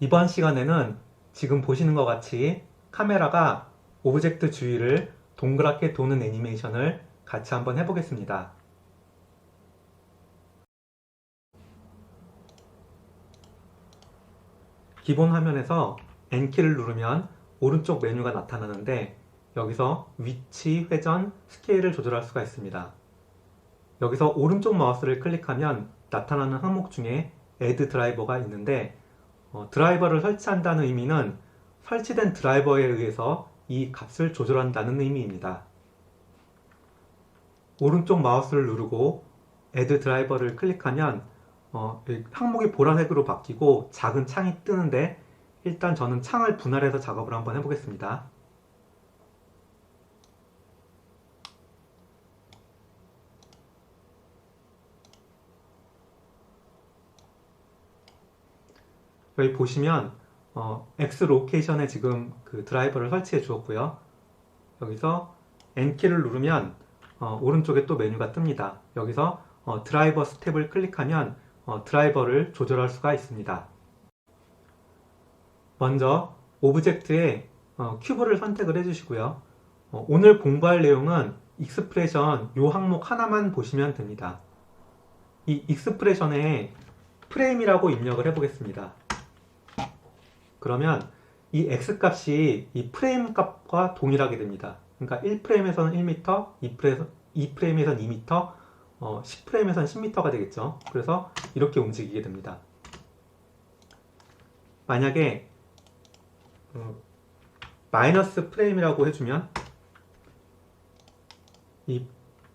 이번 시간에는 지금 보시는 것 같이 카메라가 오브젝트 주위를 동그랗게 도는 애니메이션을 같이 한번 해보겠습니다. 기본 화면에서 N키를 누르면 오른쪽 메뉴가 나타나는데 여기서 위치, 회전, 스케일을 조절할 수가 있습니다. 여기서 오른쪽 마우스를 클릭하면 나타나는 항목 중에 Add 드라이버가 있는데 어, 드라이버를 설치한다는 의미는 설치된 드라이버에 의해서 이 값을 조절한다는 의미입니다. 오른쪽 마우스를 누르고 Add 드라이버를 클릭하면 어, 이 항목이 보라색으로 바뀌고 작은 창이 뜨는데 일단 저는 창을 분할해서 작업을 한번 해보겠습니다. 여기 보시면 어, X 로케이션에 지금 그 드라이버를 설치해 주었고요. 여기서 N키를 누르면 어, 오른쪽에 또 메뉴가 뜹니다. 여기서 어, 드라이버 스텝을 클릭하면 어, 드라이버를 조절할 수가 있습니다. 먼저 오브젝트에 어, 큐브를 선택을 해주시고요. 어, 오늘 공부할 내용은 익스프레션 요 항목 하나만 보시면 됩니다. 이 익스프레션에 프레임이라고 입력을 해보겠습니다. 그러면 이 x 값이 이 프레임 값과 동일하게 됩니다. 그러니까 1프레임에서는 1m, 2프레임에서는 2m, 어, 10프레임에서는 10m가 되겠죠. 그래서 이렇게 움직이게 됩니다. 만약에 어, 마이너스 프레임이라고 해주면 이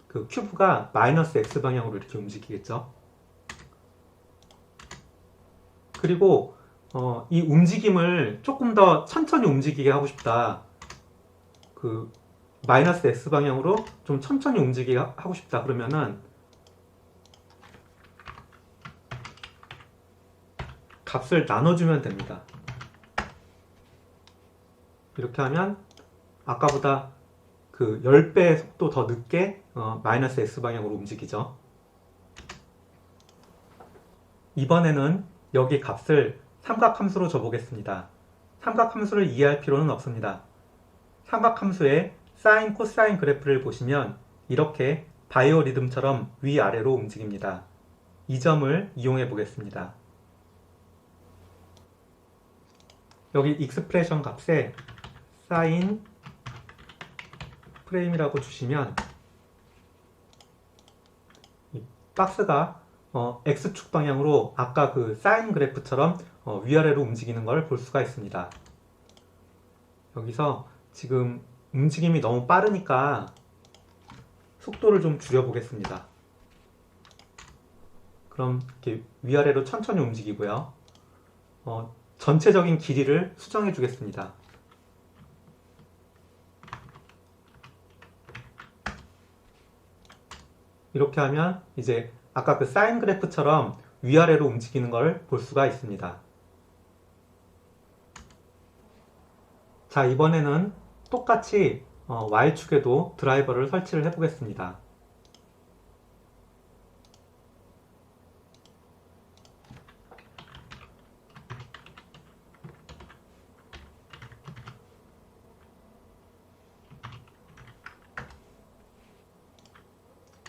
그 큐브가 마이너스 x 방향으로 이렇게 움직이겠죠. 그리고 어, 이 움직임을 조금 더 천천히 움직이게 하고 싶다. 그 마이너스 x 방향으로 좀 천천히 움직이게 하고 싶다. 그러면은 값을 나눠주면 됩니다. 이렇게 하면 아까보다 그 10배의 속도 더 늦게 어, 마이너스 x 방향으로 움직이죠. 이번에는 여기 값을 삼각함수로 줘보겠습니다. 삼각함수를 이해할 필요는 없습니다. 삼각함수의 사인, 코사인 그래프를 보시면 이렇게 바이오 리듬처럼 위아래로 움직입니다. 이 점을 이용해 보겠습니다. 여기 익스프레션 값에 사인 프레임이라고 주시면 이 박스가 어, X축 방향으로 아까 그 사인 그래프처럼 어, 위아래로 움직이는 걸 볼 수가 있습니다. 여기서 지금 움직임이 너무 빠르니까 속도를 좀 줄여보겠습니다. 그럼 이렇게 위아래로 천천히 움직이고요. 어, 전체적인 길이를 수정해 주겠습니다. 이렇게 하면 이제 아까 그 사인 그래프처럼 위아래로 움직이는 걸 볼 수가 있습니다. 자, 이번에는 똑같이 어, Y축에도 드라이버를 설치를 해 보겠습니다.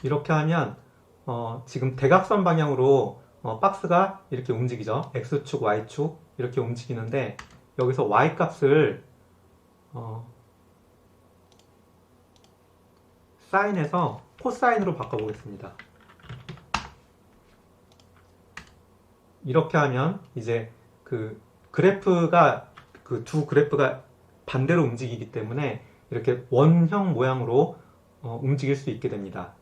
이렇게 하면 어, 지금 대각선 방향으로 어, 박스가 이렇게 움직이죠. X축, Y축 이렇게 움직이는데 여기서 Y 값을 어, 사인에서 코사인으로 바꿔보겠습니다. 이렇게 하면 이제 그 그래프가 그 두 그래프가 반대로 움직이기 때문에 이렇게 원형 모양으로 어, 움직일 수 있게 됩니다.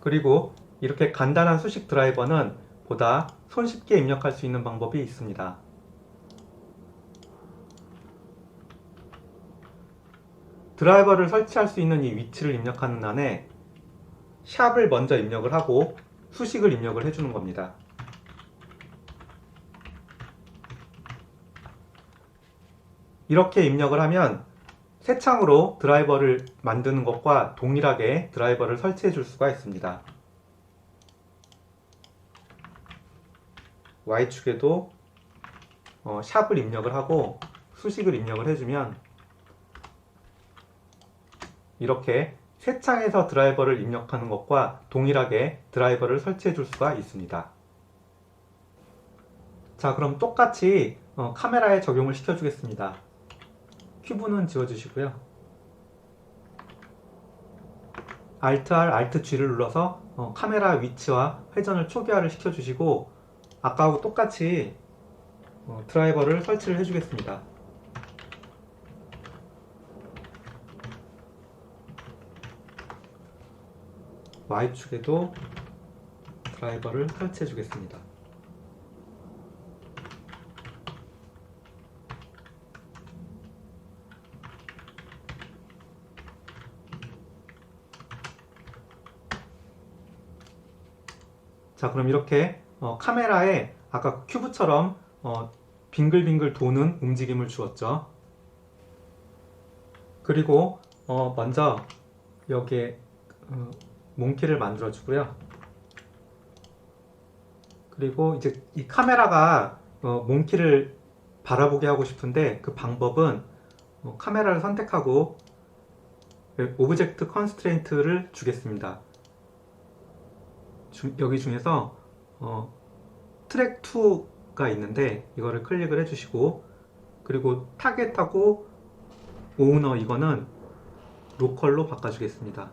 그리고 이렇게 간단한 수식 드라이버는 보다 손쉽게 입력할 수 있는 방법이 있습니다. 드라이버를 설치할 수 있는 이 위치를 입력하는 난에 샵을 먼저 입력을 하고 수식을 입력을 해주는 겁니다. 이렇게 입력을 하면 새 창으로 드라이버를 만드는 것과 동일하게 드라이버를 설치해 줄 수가 있습니다. Y축에도 어, 샵을 입력을 하고 수식을 입력을 해주면 이렇게 새 창에서 드라이버를 입력하는 것과 동일하게 드라이버를 설치해 줄 수가 있습니다. 자 그럼 똑같이 어, 카메라에 적용을 시켜 주겠습니다. 큐브는 지워 주시고요. Alt R, Alt G를 눌러서 어, 카메라 위치와 회전을 초기화를 시켜 주시고 아까하고 똑같이 어, 드라이버를 설치를 해 주겠습니다. Y축에도 드라이버를 설치해 주겠습니다. 자, 그럼 이렇게 어, 카메라에 아까 큐브처럼 어, 빙글빙글 도는 움직임을 주었죠. 그리고 어, 먼저 여기에 어, 몽키를 만들어 주고요. 그리고 이제 이 카메라가 어, 몽키를 바라보게 하고 싶은데 그 방법은 어, 카메라를 선택하고 오브젝트 컨스트레인트를 주겠습니다. 주- 여기 중에서 어, 트랙 2가 있는데 이거를 클릭을 해주시고 그리고 타겟하고 오너 이거는 로컬로 바꿔주겠습니다.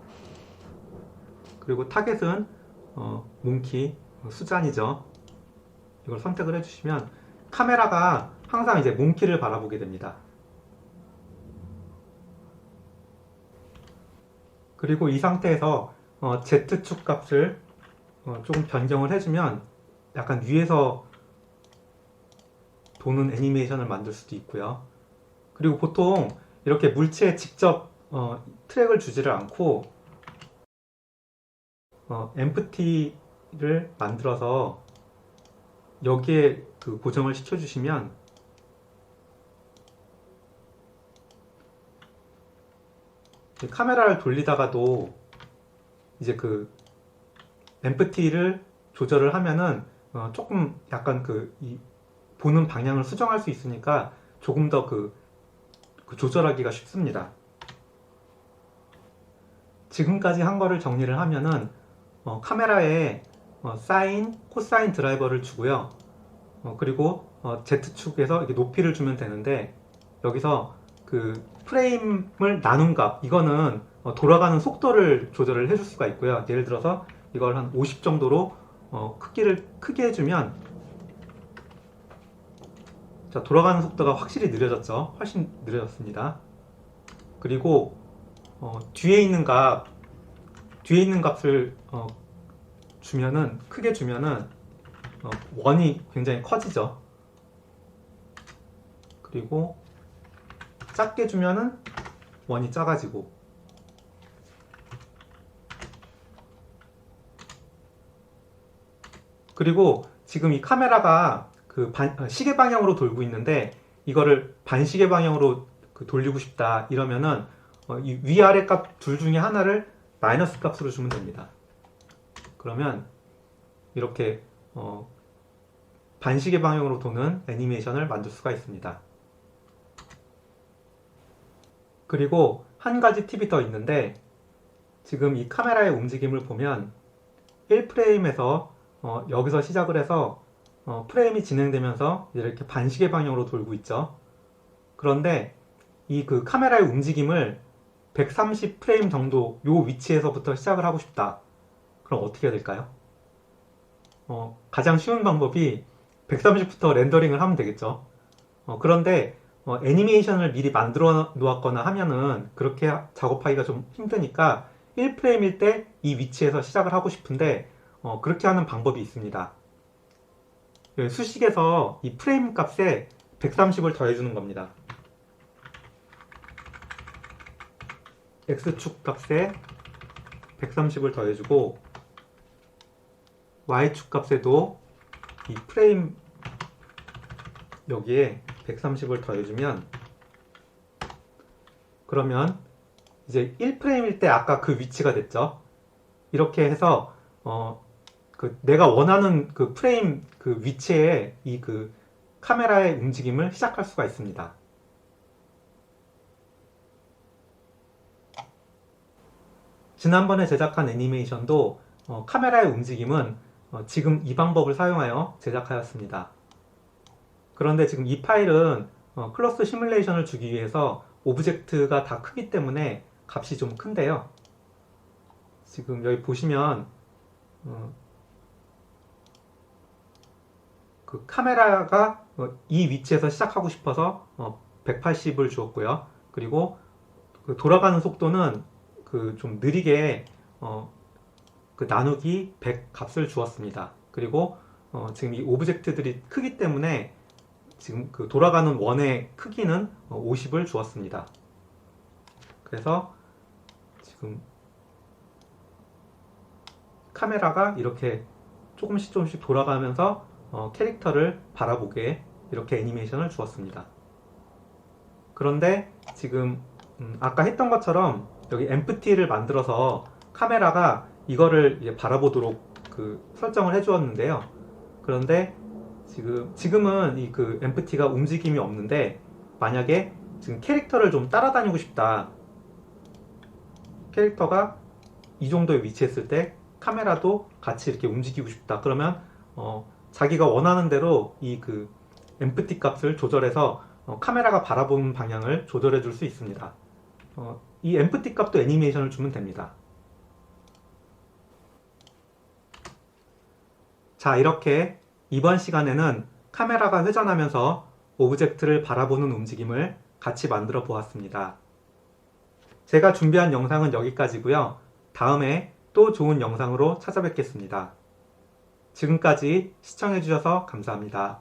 그리고 타겟은 어, 몽키 어, 수잔이죠. 이걸 선택을 해주시면 카메라가 항상 이제 몽키를 바라보게 됩니다. 그리고 이 상태에서 어, Z축 값을 어, 조금 변경을 해주면 약간 위에서 도는 애니메이션을 만들 수도 있고요. 그리고 보통 이렇게 물체에 직접 어, 트랙을 주지를 않고 어, empty를 만들어서 여기에 그 고정을 시켜주시면 이 카메라를 돌리다가도 이제 그 empty를 조절을 하면은 어, 조금 약간 그이 보는 방향을 수정할 수 있으니까 조금 더그 조절하기가 쉽습니다. 지금까지 한 거를 정리를 하면은 어, 카메라에 어, 사인, 코사인 드라이버를 주고요. 어, 그리고 어, Z축에서 이렇게 높이를 주면 되는데 여기서 그 프레임을 나눈 값 이거는 어, 돌아가는 속도를 조절을 해줄 수가 있고요. 예를 들어서 이걸 한 50 정도로 어, 크기를 크게 해주면 자 돌아가는 속도가 확실히 느려졌죠. 훨씬 느려졌습니다. 그리고 어, 뒤에 있는 값 뒤에 있는 값을 어, 주면은 크게 주면은 어, 원이 굉장히 커지죠. 그리고 작게 주면은 원이 작아지고 그리고 지금 이 카메라가 그 반- 어, 시계 방향으로 돌고 있는데 이거를 반시계 방향으로 그 돌리고 싶다 이러면은 어, 이 위아래 값 둘 중에 하나를 마이너스 값으로 주면 됩니다. 그러면 이렇게 어, 반시계 방향으로 도는 애니메이션을 만들 수가 있습니다. 그리고 한 가지 팁이 더 있는데 지금 이 카메라의 움직임을 보면 1프레임에서 어, 여기서 시작을 해서 어, 프레임이 진행되면서 이렇게 반시계 방향으로 돌고 있죠. 그런데 이 그 카메라의 움직임을 130 프레임 정도 요 위치에서부터 시작을 하고 싶다. 그럼 어떻게 해야 될까요? 어, 가장 쉬운 방법이 130부터 렌더링을 하면 되겠죠. 어, 그런데 어, 애니메이션을 미리 만들어 놓았거나 하면은 그렇게 하- 작업하기가 좀 힘드니까 1프레임일 때 이 위치에서 시작을 하고 싶은데 어, 그렇게 하는 방법이 있습니다. 예, 수식에서 이 프레임 값에 130을 더해주는 겁니다. x축 값에 130을 더해주고 y축 값에도 이 프레임 여기에 130을 더해주면 그러면 이제 1프레임일 때 아까 그 위치가 됐죠. 이렇게 해서 어, 그 내가 원하는 그 프레임 그 위치에 이 그 카메라의 움직임을 시작할 수가 있습니다. 지난번에 제작한 애니메이션도 어, 카메라의 움직임은 어, 지금 이 방법을 사용하여 제작하였습니다. 그런데 지금 이 파일은 어, 클로스 시뮬레이션을 주기 위해서 오브젝트가 다 크기 때문에 값이 좀 큰데요. 지금 여기 보시면 어, 그 카메라가 어, 이 위치에서 시작하고 싶어서 180을 주었고요. 그리고 그 돌아가는 속도는 그 좀 느리게 어, 그 나누기 100 값을 주었습니다. 그리고 어, 지금 이 오브젝트들이 크기 때문에 지금 그 돌아가는 원의 크기는 50을 주었습니다. 그래서 지금 카메라가 이렇게 조금씩 조금씩 돌아가면서 어, 캐릭터를 바라보게 이렇게 애니메이션을 주었습니다. 그런데 지금 음, 아까 했던 것처럼 여기 empty를 만들어서 카메라가 이거를 이제 바라보도록 그 설정을 해주었는데요. 그런데 지금 지금은 이그 empty가 움직임이 없는데 만약에 지금 캐릭터를 좀 따라다니고 싶다. 캐릭터가 이 정도에 위치했을 때 카메라도 같이 이렇게 움직이고 싶다. 그러면 어, 자기가 원하는 대로 이그 empty 값을 조절해서 어, 카메라가 바라보는 방향을 조절해 줄 수 있습니다. 어, 이 empty 값도 애니메이션을 주면 됩니다. 자, 이렇게 이번 시간에는 카메라가 회전하면서 오브젝트를 바라보는 움직임을 같이 만들어 보았습니다. 제가 준비한 영상은 여기까지고요. 다음에 또 좋은 영상으로 찾아뵙겠습니다. 지금까지 시청해주셔서 감사합니다.